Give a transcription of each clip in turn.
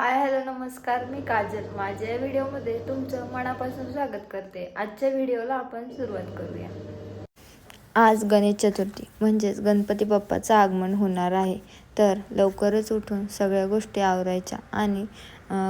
Hi hello नमस्कार मी काजल. माझ्या या व्हिडिओमध्ये तुमचं मनापासून स्वागत करते. आजच्या व्हिडिओला आपण सुरुवात करूया. आज गणेश चतुर्थी म्हणजेच गणपती बाप्पाचं आगमन होणार आहे. तर लवकरच उठून सगळ्या गोष्टी आवरायच्या आणि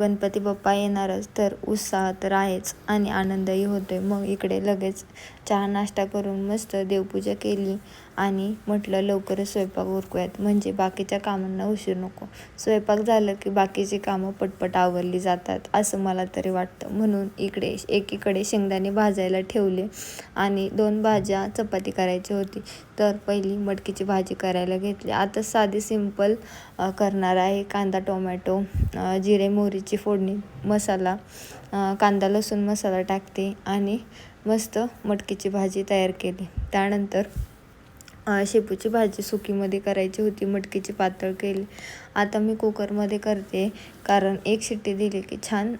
गणपती बाप्पा येणारच तर उत्साह तर आहेच आणि आनंदही होतोय. मग इकडे लगेच चहा नाश्ता करून मस्त देवपूजा केली आणि म्हटलं लवकरच स्वयंपाक उरकूयात. म्हणजे बाकीच्या कामांना उशीर नको. स्वयंपाक झालं की बाकीची कामं पटपट आवरली जातात असं मला तरी वाटतं म्हणून इकडे एकीकडे शेंगदाणे भाजायला ठेवले आणि दोन भाज्या चपाती करायची होती. तर पहिली मटकीची भाजी करायला घेतली. आता साधी सिंपल करणार आहे कांदा टोमॅटो जिरे मोहरीची फोडणी मसाला कांदा लसूण मसाला टाकते आणि मस्त मटकीची भाजी तयार केली. त्यानंतर शेपूची भाजी सुकीमध्ये करायची होती मटकीची पातळ केली. आता मी कुकरमध्ये करते कारण एक शिट्टी दिली की छान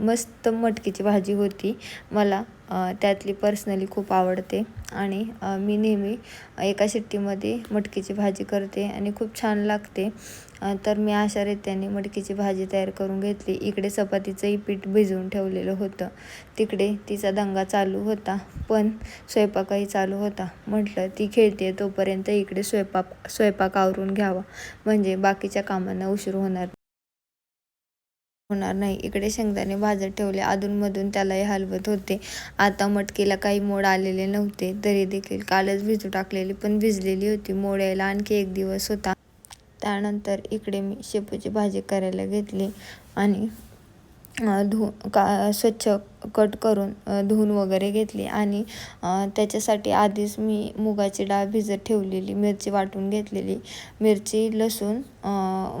मस्त मटकीची भाजी होती. मला त्यातली पर्सनली खूप आवडते. आणि मी नेहमी एका शिट्टीमध्ये मटकीची भाजी करते आणि खूप छान लागते. तर मी अशा रीत्याने मटकीची भाजी तयार करून घेतली. इकडे चपातीचंही पीठ भिजवून ठेवलेलं होतं. तिकडे तिचा दंगा चालू होता पण स्वयंपाकही चालू होता. म्हटलं ती खेळते तोपर्यंत इकडे स्वयंपाक स्वयंपाक आवरून घ्यावा. म्हणजे बाकीच्या कामांना उशीर होणार होणार नाही. इकडे शेंगदाणे भाजत ठेवले. अधूनमधून त्यालाही हलवत होते. आता मटकीला काही मोड आलेले नव्हते. तरी देखील कालच भिजू टाकलेली पण भिजलेली होती. मोड यायला आणखी एक दिवस होता. त्यानंतर इकडे मी शेपूची भाजी करायला घेतली आणि धु का स्वच्छ कट करून धुवून वगैरे घेतली आणि त्याच्यासाठी आधीच मी मुगाची डाळ भिजत ठेवलेली मिरची वाटून घेतलेली. मिरची लसूण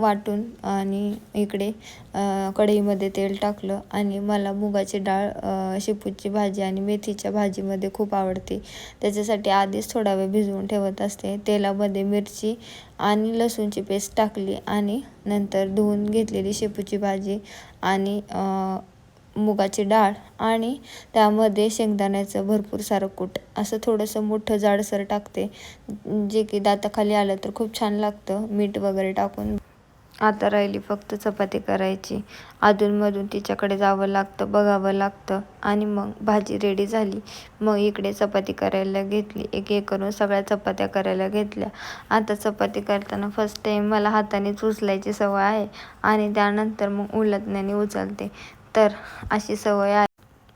वाटून आणि इकडे कढईमध्ये तेल टाकलं आणि मला मुगाची डाळ शेपूची भाजी आणि मेथीच्या भाजीमध्ये खूप आवडते. त्याच्यासाठी आधीच थोडा वेळ भिजवून ठेवत असते. तेलामध्ये मिरची आणि लसूणची पेस्ट टाकली आणि नंतर धुवून घेतलेली शेपूची भाजी आणि मुगाची डाळ आणि त्यामध्ये शेंगदाण्याचं भरपूर सारं कूट. असं थोडंसं मोठं जाडसर टाकते. जे की दाताखाली आलं तर खूप छान लागतं. मीठ वगैरे टाकून. आता राहिली फक्त चपाती करायची. अधूनमधून तिच्याकडे जावं लागतं बघावं लागतं. आणि मग भाजी रेडी झाली. मग इकडे चपाती करायला घेतली. एक एक करून सगळ्या चपात्या करायला घेतल्या. आता चपाती करताना फर्स्ट टाईम मला हातानेच उचलायची सवय आहे. आणि त्यानंतर मग उलटण्याने उचलते. तर अशी सवय आहे.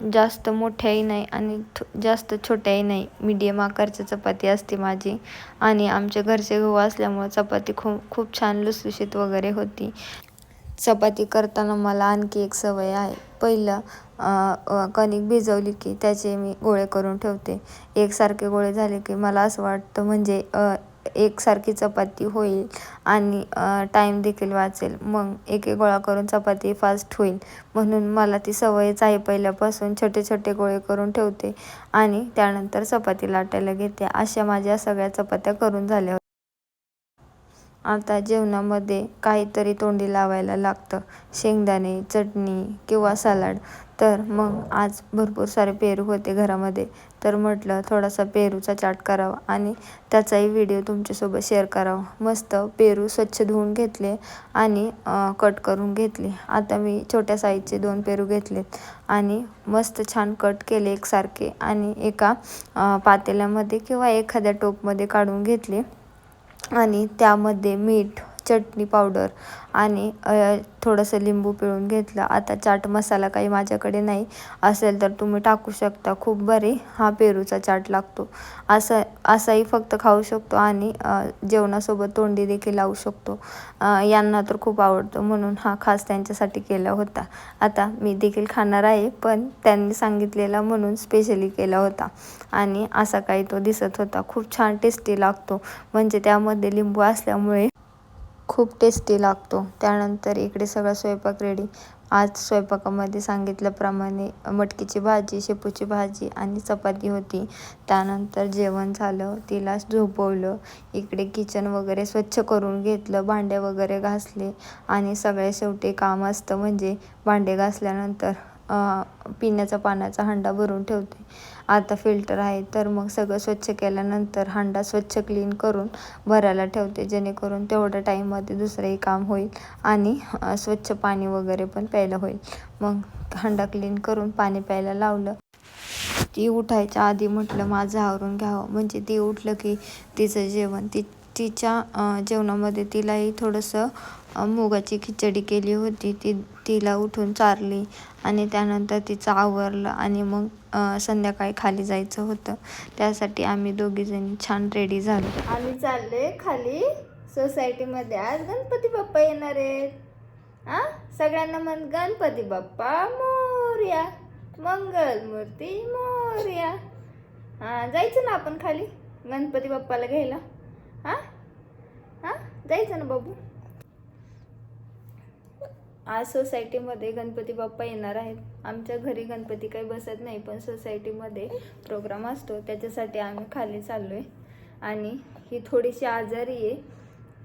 जास्त मोठ्याही नाही आणि जास्त छोट्याही नाही. मीडियम आकारची चपाती असते माझी. आणि आमच्या घरचे गहू असल्यामुळं चपाती खूप खूप छान लुसलुशीत वगैरे होती. चपाती करताना मला आणखी एक सवय आहे. पहिलं कणिक भिजवली की त्याचे मी गोळे करून ठेवते. एकसारखे गोळे झाले की मला असं वाटतं म्हणजे एकसारखी चपाती होईल आणि टाईम देखील वाचेल. मग एक एक गोळा करून चपाती फास्ट होईल. म्हणून मला ती सवयच आहे पहिल्यापासून. छोटे छोटे गोळे करून ठेवते आणि त्यानंतर चपाती लाटायला घेते. अशा माझ्या सगळ्या चपात्या करून झाल्या आता जेवणामध्ये काहीतरी तोंडी लावायला लागतं. शेंगदाणे चटणी किंवा सलाड. तर मग आज भरपूर सारे पेरू होते घरामध्ये. तर म्हटलं थोडासा पेरूचा चाट करावा आणि त्याचाही व्हिडिओ तुमच्यासोबत शेअर करावा. मस्त पेरू स्वच्छ धुवून घेतले आणि कट करून घेतले. आता मी छोट्या साईजचे दोन पेरू घेतलेत आणि मस्त छान कट केले एकसारखे आणि एका पातेल्यामध्ये किंवा एखाद्या टोपमध्ये काढून घेतले. आणि त्यामध्ये मीठ चटणी पावडर आणि थोडंसं लिंबू पिळून घेतलं. आता चाट मसाला काही माझ्याकडे नाही. असेल तर तुम्ही टाकू शकता. खूप बरे हा पेरूचा चाट लागतो. असं असाही फक्त खाऊ शकतो आणि जेवणासोबत तोंडी देखील लावू शकतो. यांना तर खूप आवडतो म्हणून हा खास त्यांच्यासाठी केला होता. आता मी देखील खाणार आहे पण त्यांनी सांगितलेला म्हणून स्पेशली केला होता. आणि असा काही तो दिसत होता. खूप छान टेस्टी लागतो. म्हणजे त्यामध्ये लिंबू असल्यामुळे खूप टेस्टी लागतो. त्यानंतर इकडे सगळा स्वयंपाक रेडी आज स्वयंपाकामध्ये सांगितल्याप्रमाणे मटकीची भाजी शेपूची भाजी आणि चपाती होती. त्यानंतर जेवण झालं तिला झोपवलं. इकडे किचन वगैरे स्वच्छ करून घेतलं भांडे वगैरे घासले आणि सगळ्या शेवटी काम असतं म्हणजे भांडे घासल्यानंतर. पिण्याचा पाण्याचा हंडा भरून ठेवते. आता फिल्टर आहे तर मग सगळं स्वच्छ केल्यानंतर हांडा स्वच्छ क्लीन करून भरायला ठेवते. जेणेकरून तेवढ्या टाईममध्ये दुसरंही काम होईल आणि स्वच्छ पाणी वगैरे पण प्यायला होईल. मग हांडा क्लीन करून पाणी प्यायला लावलं. ती उठायच्या आधी म्हटलं माझं आवरून घ्यावं. म्हणजे ती उठलं की तिचं जेवण ती तिच्या जेवणामध्ये तिलाही थोडंसं मुगाची खिचडी केली होती. ती तिला उठून चारली आणि त्यानंतर तिचं आवरलं आणि मग संध्याकाळी खाली जायचं होतं. त्यासाठी आम्ही दोघीजणी छान रेडी झालो. आम्ही चाललोय खाली. सोसायटीमध्ये आज गणपती बाप्पा येणार आहेत. आ? सगळ्यांना म्हण गणपती बाप्पा मोर्या. मंगलमूर्ती मोर्या. हा जायचं ना आपण खाली? गणपती बाप्पाला घ्यायला. जायचं ना बाबू? आज सोसायटीमध्ये गणपती बाप्पा येणार आहेत. आमच्या घरी गणपती काही बसत नाही पण सोसायटीमध्ये प्रोग्राम असतो. त्याच्यासाठी आम्ही खाली चाललो आहे आणि ही थोडीशी आजारी आहे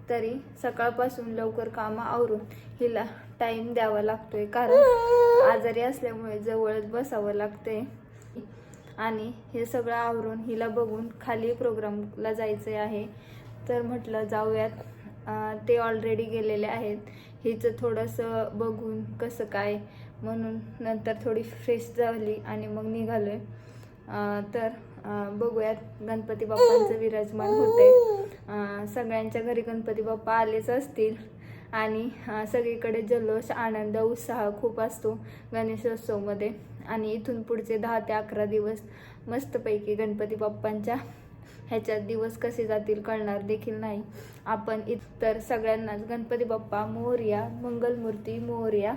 तरी सकाळपासून लवकर कामं आवरून हिला टाईम द्यावा लागतोय. कारण आजारी असल्यामुळे जवळच बसावं लागतंय. आणि हे सगळं आवरून हिला बघून खाली प्रोग्रामला जायचं आहे. तर म्हटलं जाऊयात. ते ऑलरेडी गेलेले आहेत. हिचं थोडंसं बघून कसं काय म्हणून नंतर थोडी फ्रेश झाली आणि मग निघालो आहे तर बघूयात गणपती बाप्पांचं विराजमान होते सगळ्यांच्या घरी गणपती बाप्पा आलेच असतील. आणि सगळीकडे जल्लोष आनंद उत्साह खूप असतो गणेशोत्सवमध्ये. आणि इथून पुढचे दहा ते अकरा दिवस मस्तपैकी गणपती बाप्पांच्या ह्याच्यात दिवस कसे जातील कळणार देखील नाही. आपण इतर सगळ्यांनाच गणपती बाप्पा मोरया मंगलमूर्ती मोरया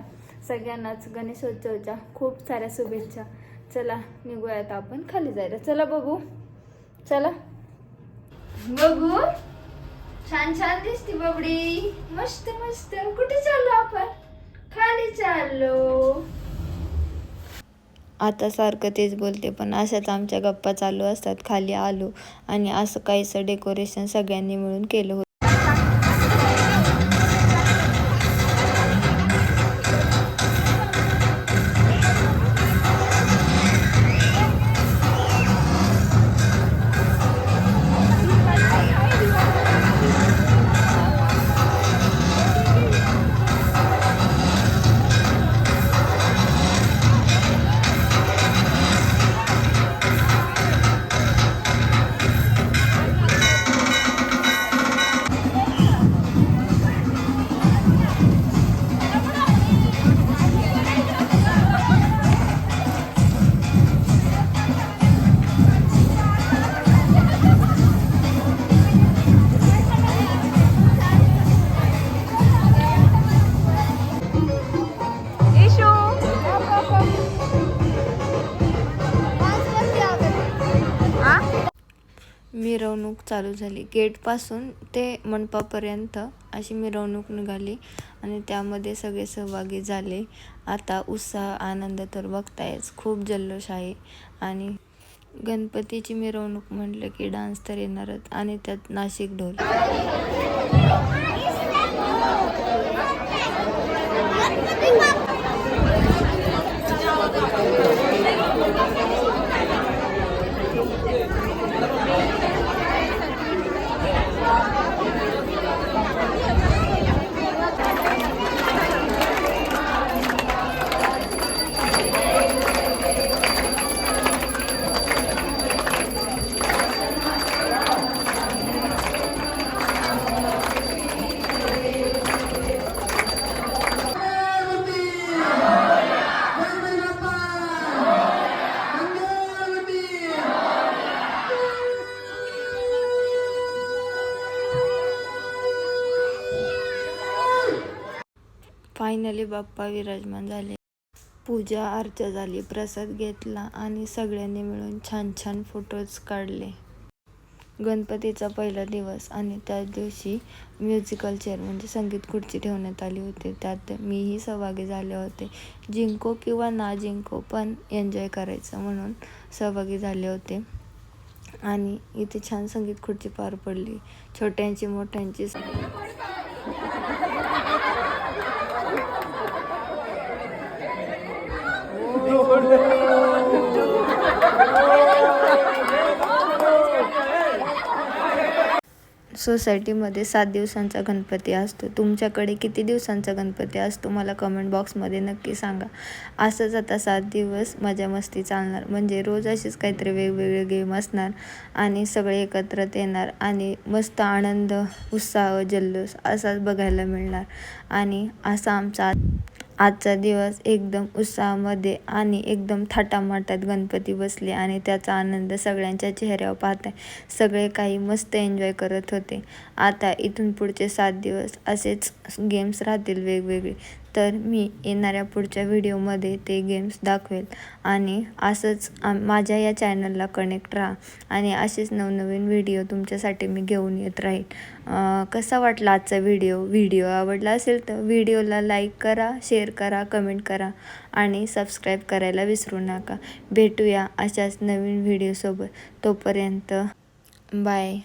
सगळ्यांनाच गणेशोत्सवच्या खूप साऱ्या शुभेच्छा. चला निघूयात आपण खाली जायला. चला बघू. चला. बघू. छान छान दिसती बबडी. मस्त मस्त. कुठे चाललो आपण? खाली चाललो. आता सारखं तेच बोलते पण अशाच आमच्या गप्पा चालू असतात. खाली आलो आणि असं काहीसं डेकोरेशन सगळ्यांनी मिळून केलं होतं. मिरवणूक चालू झाली. गेटपासून ते मंडपापर्यंत अशी मिरवणूक निघाली आणि त्यामध्ये सगळे सहभागी झाले. आता उत्साह आनंद तर बघतायच. खूप जल्लोष आहे. आणि गणपतीची मिरवणूक म्हटलं की डान्स तर येणारच आणि त्यात नाशिक ढोल. फायनली बाप्पा विराजमान झाले. पूजा अर्चा झाली प्रसाद घेतला आणि सगळ्यांनी मिळून छान छान फोटोज काढले. गणपतीचा पहिला दिवस आणि त्याच दिवशी म्युझिकल चेअर म्हणजे संगीत खुर्ची ठेवण्यात आली होती. त्यात मीही सहभागी झाले होते. जिंको किंवा ना जिंको पण एन्जॉय करायचं म्हणून सहभागी झाले होते. आणि इथे छान संगीत खुर्ची पार पडली. छोट्यांची मोठ्यांची सोसायटीमध्ये सात दिवसांचा गणपती असतो. तुमच्याकडे किती दिवसांचा गणपती असतो? मला कमेंट बॉक्समध्ये नक्की सांगा. असंच आता सात दिवस मजा मस्ती चालणार. म्हणजे रोज अशीच काहीतरी वेगवेगळे गेम असणार आणि सगळे एकत्रित येणार आणि मस्त आनंद उत्साह जल्लोष असाच बघायला मिळणार. आणि असा आमचा आजचा दिवस एकदम उत्साहामध्ये आणि एकदम थाटामाटात गणपती बसले आणि त्याचा आनंद सगळ्यांच्या चेहऱ्यावर पाहताय. सगळे काही मस्त एन्जॉय करत होते. आता इथून पुढचे सात दिवस असेच गेम्स राहतील वेगवेगळे. तर मी येणाऱ्या पुढच्या व्हिडिओमध्ये ते गेम्स दाखवेल. आणि असंच आम माझ्या या चॅनलला कनेक्ट राहा. आणि असेच नवनवीन व्हिडिओ तुमच्यासाठी मी घेऊन येत राहील. कसा वाटला आजचा व्हिडिओ? व्हिडिओ आवडला असेल तर व्हिडिओला लाईक करा शेअर करा कमेंट करा. आणि सबस्क्राईब करायला विसरू नका. भेटूया अशाच नवीन व्हिडिओसोबत. तोपर्यंत बाय